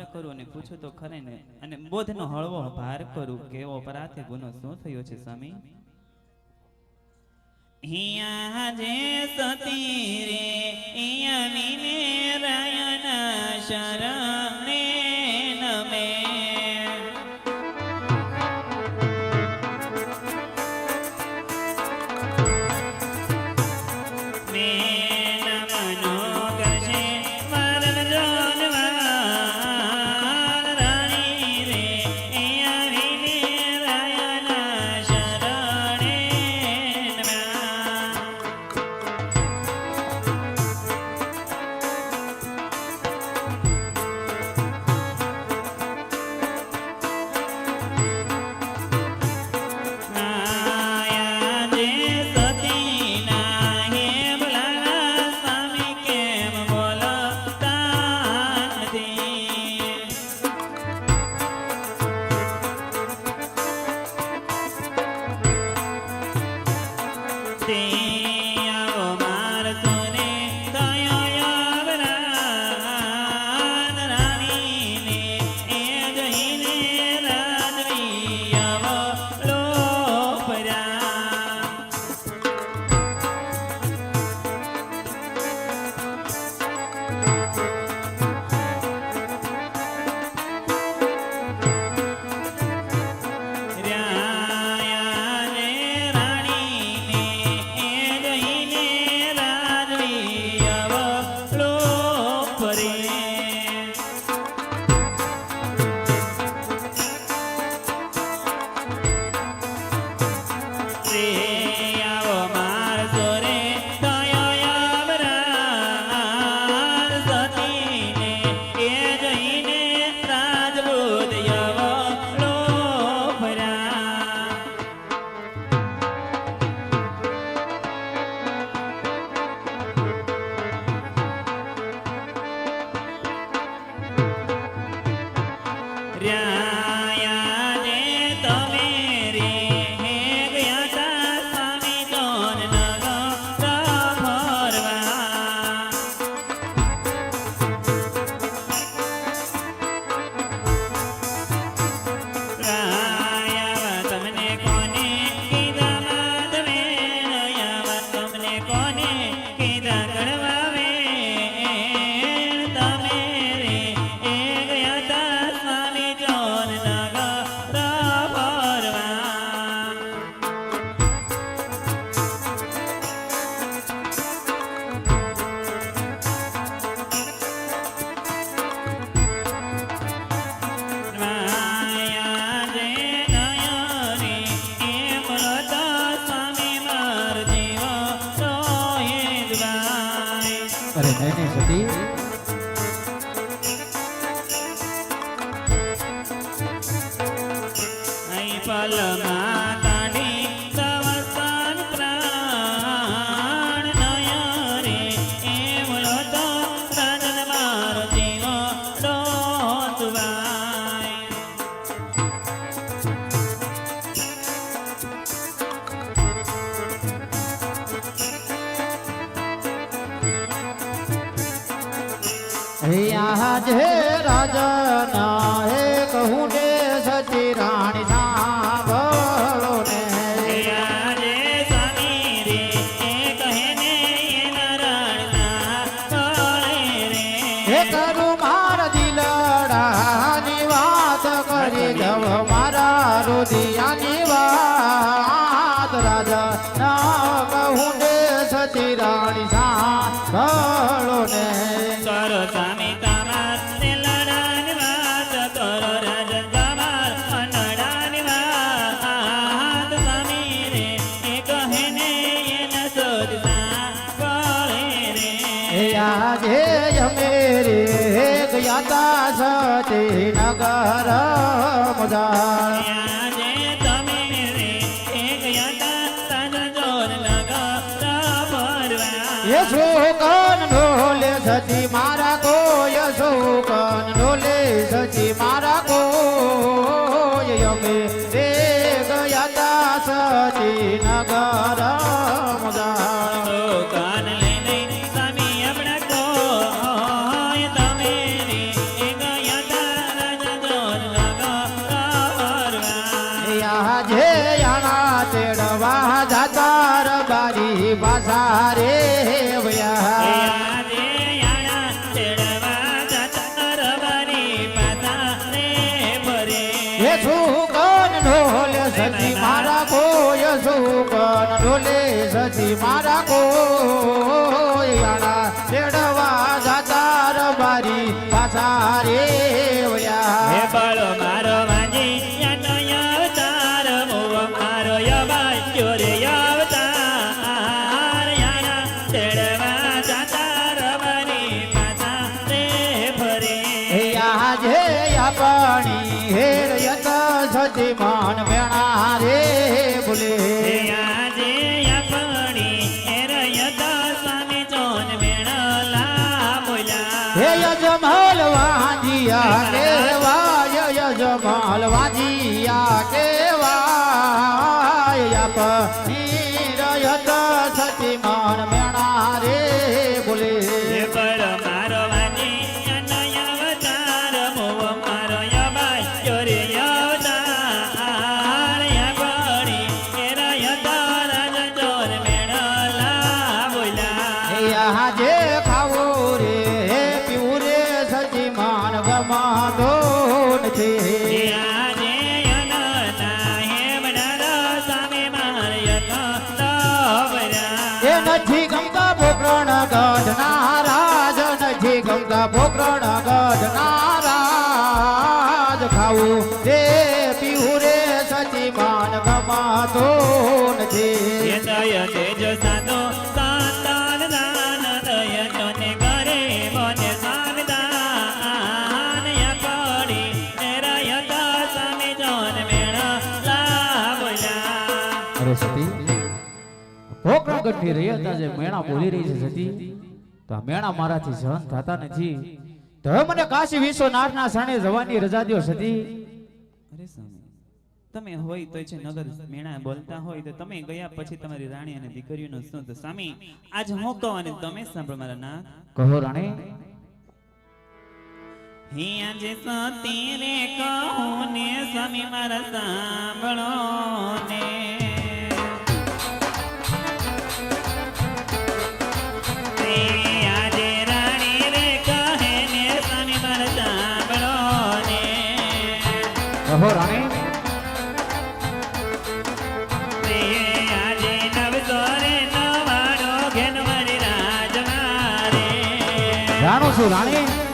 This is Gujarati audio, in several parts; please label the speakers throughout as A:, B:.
A: આદર કરું અને પૂછું તો ખરે ને. અને બોધનો હળવો ભાર કરું કેવો પરાથે ગુનો શું થયો છે, સ્વામી? હિયા જે સતી રે, હિયા વિને રાયના શરણ રામ રામ તેડવા જાતા રબારી ભાષા રે. ગઢની રૈયતા જે મેણા બોલી રહી છે સતી તો આ મેણા મારાથી સહન થતા નથી. તો મને કાશી વિશ્વનાથના શરણે જવાની રજા દો સતી.
B: અરે સ્વામી તમે હોય તો છે નગર મેણા બોલતા હોય તો તમે ગયા પછી તમારી રાણી અને દીકરીનો શું તો? સ્વામી આજ હું કહું અને તમે સાંભળો મારા ના
A: કહો રાણી.
B: હે આજે સતી રે કહું ને સ્વામી મારા સાંભળો ને.
A: જાણું છું રાણી?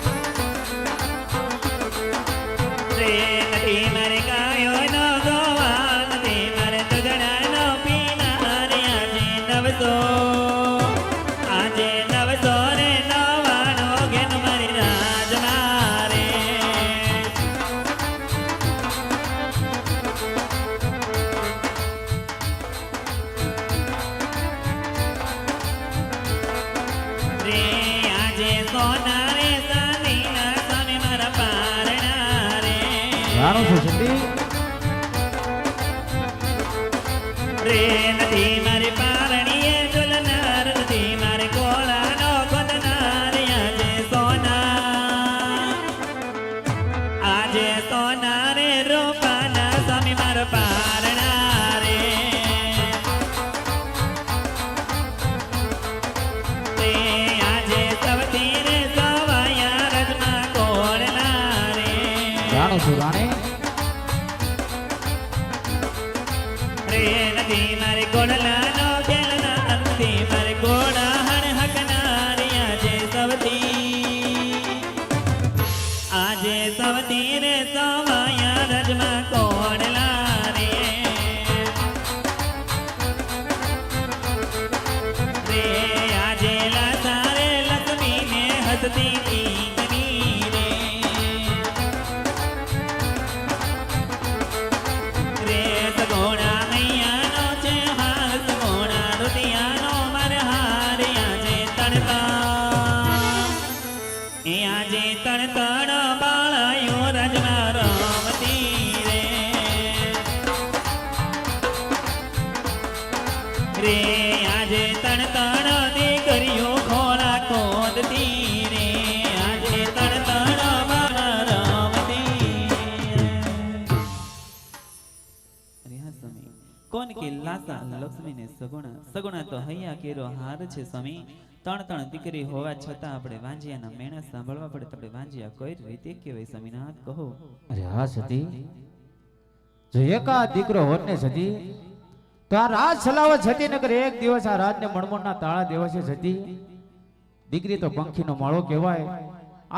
A: જાણું છું
B: કોણ કે લાસા લક્ષ્મીને સગુણા સગુણા તો હૈયા કેરો હાર છે સ્વામી. ત્રણ ત્રણ દીકરી હોવા છતાં આપણે વાંજિયાના મેણા સાંભળવા પડે આપણે વાંજિયા કોઈ રીતે કહેવાય સ્વામીનાથ કહો.
A: અરે હા સતી. જો એકા દીકરો હોત ને સતી તો આ રાજ સલાવત સતી નગર એક દિવસ આ રાજને મણમણના તાળા દિવસે સતી. દીકરી તો પંખીનો માળો કહેવાય.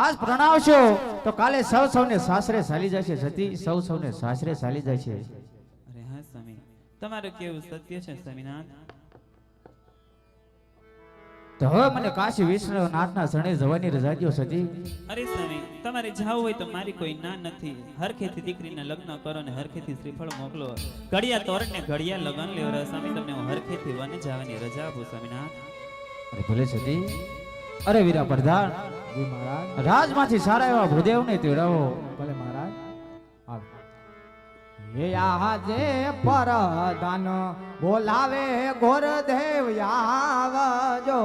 A: આજ પ્રણાવશો તો કાલે સૌ સૌને સાસરે ચાલી જશે સતી. સૌ સૌને સાસરે ચાલી જશે.
B: અરે હા સ્વામી. તમારું કેવું સત્ય છે સ્વામિનાથ? તો હવે મને કાશી વિશ્વનાથના શરણે જવાની રજા દ્યો સજી.
A: અરે સ્વામી તમારે જાવું હોય તો મારી કોઈ ના નથી. હરખેથી દીકરીને લગ્ન કરો ને હરખેથી શ્રીફળ મોકલો. ઘડિયા તોરણ ને ઘડિયા લગ્ન લેવરા. સ્વામી તમને હું હરખેથી વન જવાની રજા આપું સ્વામીનાથ.
B: અરે ભલે સજી. અરે વીરા પ્રધાન
C: મહારાજ.
B: રાજમાંથી સારા એવા ભૂદેવને તેડાવો.
C: ભલે મહારાજ. આવ. હે આજે પરદાન બોલાવે ગોરદેવ આવજો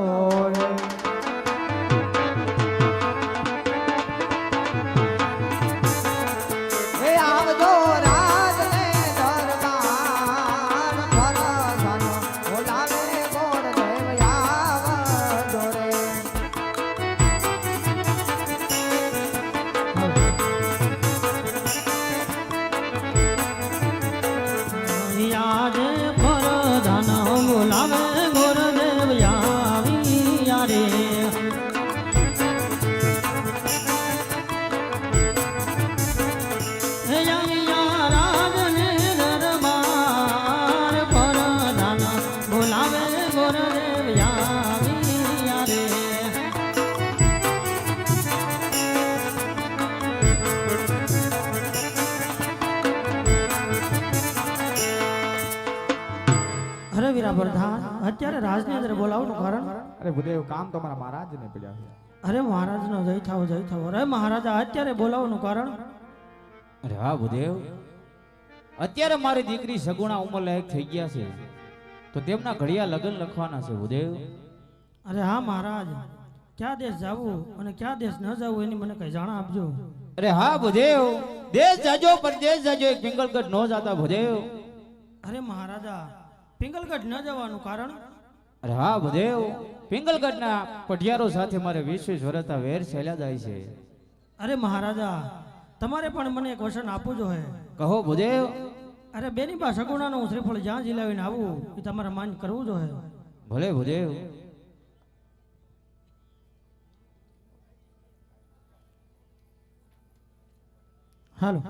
C: રાજની
D: અંદર બોલાવવાનું કારણ
C: અરે ભૂદેવ કામ તો મારા મહારાજને પડ્યા છે.
D: અરે મહારાજનો જય થાવ જય થાવ. અરે મહારાજા અત્યારે બોલાવવાનું કારણ?
B: અરે વાહ ભૂદેવ અત્યારે મારી દીકરી સગુણા ઉંમર લાયક થઈ ગયા છે. તો તેમના ઘડિયા લગ્ન લખવાના છે ભૂદેવ
D: અરે હા મહારાજ. ક્યાં દેશ જવું અને ક્યાં દેશ ન જવું એની મને કઈ જાણ આપજો.
B: અરે હા ભૂદેવ દેશ જાજો પરદેશ જાજો એક પિંગલગઢ નો જાતા ભૂદેવ
D: અરે મહારાજા પિંગલગઢ ન જવાનું કારણ?
B: અરે હા બધેવ પિંગલગઢના પઢિયારો સાથે મારે વીસ વીસ વર્ષના વેર ચાલ્યા જાય છે.
D: અરે મહારાજા તમારે પણ મને એક વચન આપવું જોઈએ
B: કહો બુદેવ
D: અરે બેની બા સગુણાનું શ્રીફળ જ્યાં જીલાવીને આવું એ તમારે માન કરવું જોઈએ
B: ભલે ભુદેવ
D: હાલો.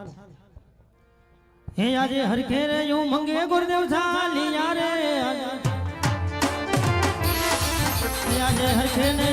D: હે આજે હરખે રે હું મંગે ગુરુદેવ ચાલી યારે હે આજે હરખે ને